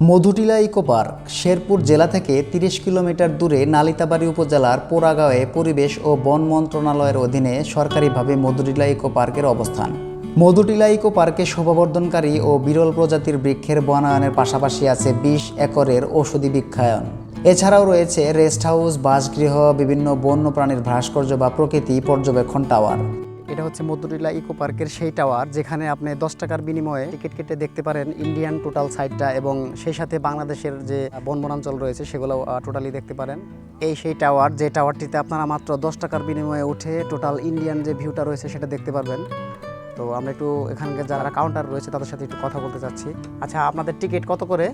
Madhutila eco park Sherpur জেলা থেকে তিরিশ কিলোমিটার দূরে নালিতাবাড়ি উপজেলার পোড়াগাঁওয়ে পরিবেশ ও বন মন্ত্রণালয়ের অধীনে সরকারিভাবে মধুটিলা ইকো পার্কের অবস্থান। মধুটিলা ইকো পার্কে শোভাবর্ধনকারী ও বিরল প্রজাতির বৃক্ষের বনায়নের পাশাপাশি আছে বিশ একরের ঔষধি বৃক্ষায়ন। এছাড়াও রয়েছে রেস্ট হাউস, বাসগৃহ, বিভিন্ন বন্য প্রাণীর ভাস্কর্য বা প্রকৃতি পর্যবেক্ষণ টাওয়ার। এটা হচ্ছে মধুরিলা ইকো পার্কের সেই টাওয়ার যেখানে আপনি দশ টাকার বিনিময়ে টিকিট কেটে দেখতে পারেন ইন্ডিয়ান টোটাল সাইটটা এবং সেই সাথে বাংলাদেশের যে বন বনাঞ্চল রয়েছে সেগুলো টোটালি দেখতে পারেন। এই সেই টাওয়ার যে টাওয়ারটিতে আপনারা মাত্র দশ টাকার বিনিময়ে উঠে টোটাল ইন্ডিয়ান যে ভিউটা রয়েছে সেটা দেখতে পারবেন। তো আমরা একটু এখানকার যারা কাউন্টার রয়েছে তাদের সাথে একটু কথা বলতে চাচ্ছি। আচ্ছা আপনাদের টিকিট কত করে?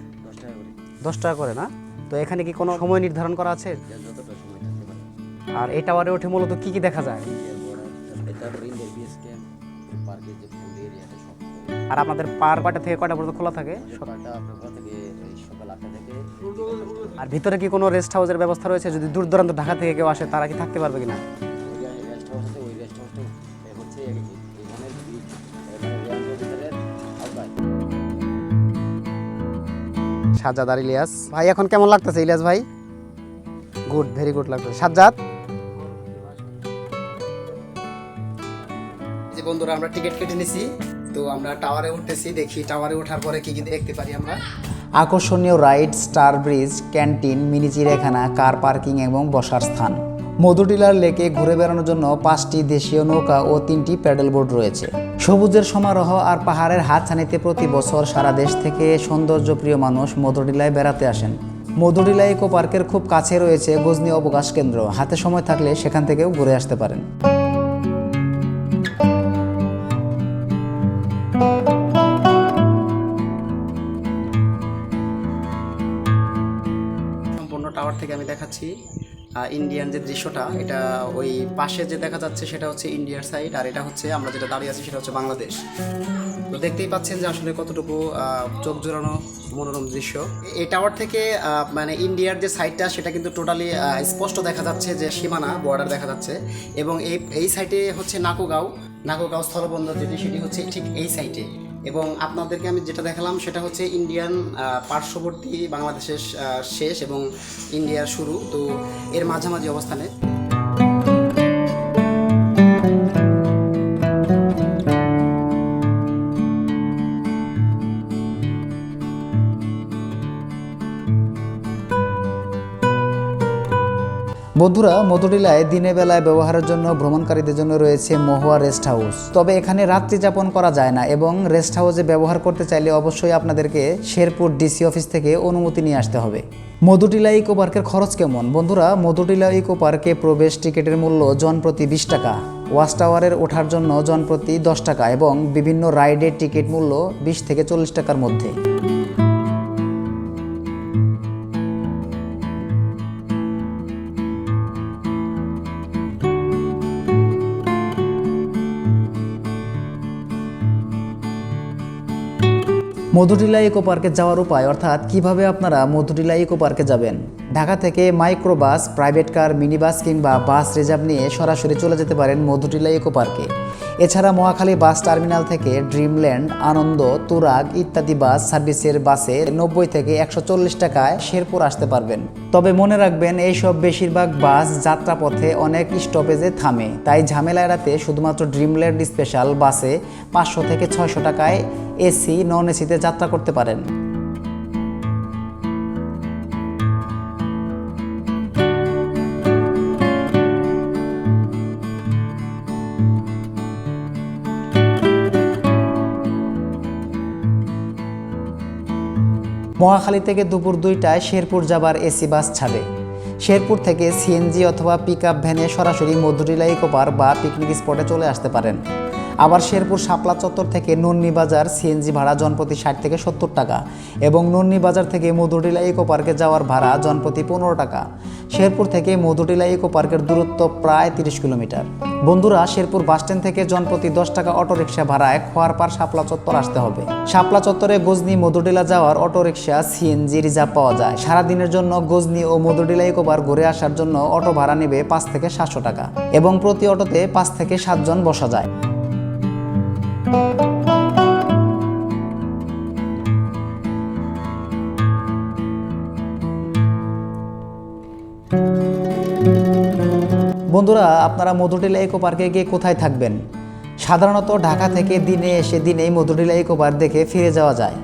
দশ টাকা করে। না? তো এখানে কি কোনো সময় নির্ধারণ করা আছে? আর এই টাওয়ারে উঠে মূলত কি কি দেখা যায়? তারপরে ইন্ডিয়ার ক্যাম্প পার্কের যে ফুল এরিয়াটা সব আর আপনাদের পার কয়টা থেকে কয়টা পর্যন্ত খোলা থাকে? সকালটা আপনার ঘর থেকে সকাল আটটা থেকে আর ভিতরে কি কোনো রেস্ট হাউসের ব্যবস্থা রয়েছে? যদি দূর দূরান্ত ঢাকা থেকে কেউ আসে তারা কি থাকতে পারবে কিনা? ওই রেস্ট হাউস আছে ওই রেস্ট হাউসটা হচ্ছে এখানে বিচ এখানে রেঞ্জ অফিসারের আওতায় সাজ্জাদ আর ইলিয়াস। ভাই এখন কেমন লাগতেছে ইলিয়াস ভাই? গুড ভেরি গুড লাগতেছে। সাজ্জাদ? বন্ধুরা, আমরা টিকিট কেটে নিছি। তো আমরা টাওয়ারে উঠতেছি, দেখি টাওয়ারে ওঠার পরে কি কি দেখতে পারি আমরা। আকর্ষণীয় ride, star bridge, canteen, mini চিড়িয়াখানা, কার পার্কিং এবং বসার স্থান। মধুটিলার লেকে ঘুরে বেড়ানোর জন্য পাঁচটি দেশীয় নৌকা ও তিনটি প্যাডেল বোর্ড রয়েছে। সবুজের সমারোহ আর পাহাড়ের হাতছানিতে প্রতি বছর সারা দেশ থেকে সৌন্দর্যপ্রিয় মানুষ মধুটিলায় বেড়াতে আসেন। মধুটিলা ইকো পার্কের খুব কাছে রয়েছে গজনি অবকাশ কেন্দ্র। হাতে সময় থাকলে সেখান থেকেও ঘুরে আসতে পারেন। টাওয়ার থেকে আমি দেখাচ্ছি ইন্ডিয়ান যে দৃশ্যটা, এটা ওই পাশে যে দেখা যাচ্ছে সেটা হচ্ছে ইন্ডিয়ার সাইড আর এটা হচ্ছে আমরা যেটা দাঁড়িয়ে আছি সেটা হচ্ছে বাংলাদেশ। তো দেখতেই পাচ্ছেন যে আসলে কতটুকু চোখ জোড়ানো মনোরম দৃশ্য। এই টাওয়ার থেকে মানে ইন্ডিয়ার যে সাইডটা সেটা কিন্তু টোটালি স্পষ্ট দেখা যাচ্ছে যে সীমানা বর্ডার দেখা যাচ্ছে। এবং এই এই সাইডে হচ্ছে নাকুগাঁও। নাকুগাঁও স্থলবন্দর যেটি, সেটি হচ্ছে ঠিক এই সাইডে এবং আপনাদেরকে আমি যেটা দেখালাম সেটা হচ্ছে ইন্ডিয়ান পার্শ্ববর্তী বাংলাদেশের শেষ এবং ইন্ডিয়ার শুরু। তো এর মাঝামাঝি অবস্থানে বন্ধুরা মধুটিলায় দিনের বেলায় ব্যবহারের জন্য ভ্রমণকারীদের জন্য রয়েছে মহুয়া রেস্ট হাউস। তবে এখানে রাত্রি যাপন করা যায় না এবং রেস্ট হাউসে ব্যবহার করতে চাইলে অবশ্যই আপনাদেরকে শেরপুর ডিসি অফিস থেকে অনুমতি নিয়ে আসতে হবে। মধুটিলা ইকো পার্কের খরচ কেমন? বন্ধুরা মধুটিলা ইকো পার্কে প্রবেশ টিকিটের মূল্য জনপ্রতি বিশ টাকা ওয়াচ টাওয়ারের ওঠার জন্য জনপ্রতি দশ টাকা এবং বিভিন্ন রাইডের টিকিট মূল্য বিশ থেকে চল্লিশ টাকার মধ্যে। মধুটিলা ইকো পার্কে যাওয়ার উপায়, অর্থাৎ কীভাবে আপনারা মধুটিলা ইকো পার্কে যাবেন? ঢাকা থেকে microbus, private car mini bus কিংবা বাস রিজার্ভ নিয়ে সরাসরি চলে যেতে পারেন মধুটিলা ইকো পার্কে। এছাড়া মহাখালী বাস টার্মিনাল থেকে ড্রিমল্যান্ড, আনন্দ, তুরাগ ইত্যাদি বাস সার্ভিসের বাসে নব্বই থেকে একশো চল্লিশ টাকায় শেরপুর আসতে পারবেন। তবে মনে রাখবেন, এইসব বেশিরভাগ বাস যাত্রাপথে অনেক স্টপেজে থামে। তাই ঝামেলা এড়াতে শুধুমাত্র ড্রিমল্যান্ড স্পেশাল বাসে পাঁচশো থেকে ছয়শো টাকায় এসি, নন এসিতে যাত্রা করতে পারেন। মহাখালী থেকে দুপুর দুইটায় শেরপুর যাবার এসি বাস ছাড়ে। শেরপুর থেকে সিএনজি অথবা পিক ভ্যানে সরাসরি মধুরিলা ইকোপার বা পিকনিক স্পটে চলে আসতে পারেন। আবার শেরপুর শাপলা চত্বর থেকে নন্নি বাজার সিএনজি ভাড়া জনপ্রতি ষাট থেকে সত্তর টাকা এবং নন্নি বাজার থেকে মধুটিলা ইকো পার্কে যাওয়ার ভাড়া জনপ্রতি পনেরো টাকা। শেরপুর থেকে মধুটিলা ইকো পার্কের দূরত্ব প্রায় তিরিশ কিলোমিটার। বন্ধুরা, শেরপুর বাসস্ট্যান্ড থেকে জনপ্রতি দশ টাকা অটোরিকশা ভাড়ায় খোয়ারপাড় শাপলা চত্বর আসতে হবে। শাপলা চত্বরে গজনি মধুটিলা যাওয়ার অটোরিকশা সিএনজি রিজার্ভ পাওয়া যায়। সারাদিনের জন্য গজনি ও মধুটিলা ইকোবার ঘুরে আসার জন্য অটো ভাড়া নেবে পাঁচ থেকে সাতশো টাকা এবং প্রতি অটোতে পাঁচ থেকে সাতজন বসা যায়। বন্ধুরা, আপনারা মধুটিলা ইকো পার্কে গিয়ে কোথায় থাকবেন? সাধারণত ঢাকা থেকে দিনে এসে দিনেই মধুটিলা ইকো পার্ক দেখে ফিরে যাওয়া যায়।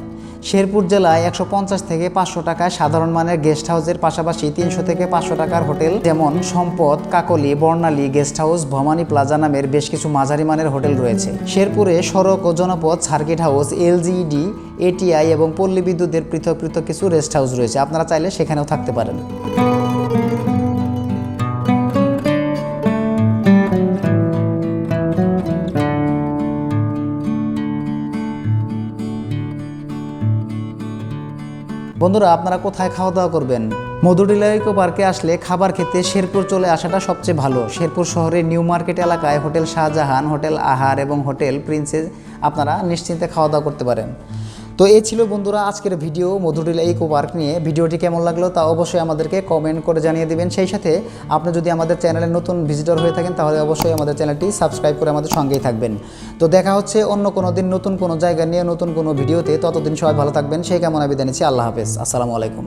শেরপুর জেলায় একশো পঞ্চাশ থেকে পাঁচশো টাকায় সাধারণ মানের গেস্ট হাউসের পাশাপাশি তিনশো থেকে পাঁচশো টাকার হোটেল, যেমন Sampad, Kakoli, Bornali guest house Bhabani plaza নামের বেশ কিছু মাঝারি মানের হোটেল রয়েছে। শেরপুরে সড়ক ও জনপথ সার্কিট হাউস এলজিইডি এটিআই এবং পল্লী বিদ্যুতের পৃথক পৃথক কিছু রেস্ট হাউস রয়েছে। আপনারা চাইলে সেখানেও থাকতে পারেন। বন্ধুরা, আপনারা কোথায় খাওয়া দাওয়া করবেন? মধুডিলা ইকো পার্কে আসলে খাবার খেতে শেরপুর চলে আসাটা সবচেয়ে ভালো। শেরপুর শহরের নিউ মার্কেট এলাকায় হোটেল শাহজাহান, হোটেল আহার এবং হোটেল প্রিন্সেস আপনারা নিশ্চিন্তে খাওয়া দাওয়া করতে পারেন। তো এই ছিল বন্ধুরা আজকের ভিডিও। মধুরিল ইকো পার্ক নিয়ে। ভিডিওটি কেমন লাগল তা অবশ্যই আমাদেরকে কমেন্ট করে জানিয়ে দিবেন। সেই সাথে আপনি যদি আমাদের চ্যানেলে নতুন ভিজিটর হয়ে থাকেন, তাহলে অবশ্যই আমাদের চ্যানেলটি সাবস্ক্রাইব করে আমাদের সঙ্গেই থাকবেন। তো দেখা হচ্ছে অন্য কোনো দিন নতুন কোনো জায়গা নিয়ে, নতুন কোনো ভিডিওতে। ততদিন সবাই ভালো থাকবেন। সেই কামনা বিদায় নিচ্ছি। আল্লাহ হাফেজ। আসসালামু আলাইকুম।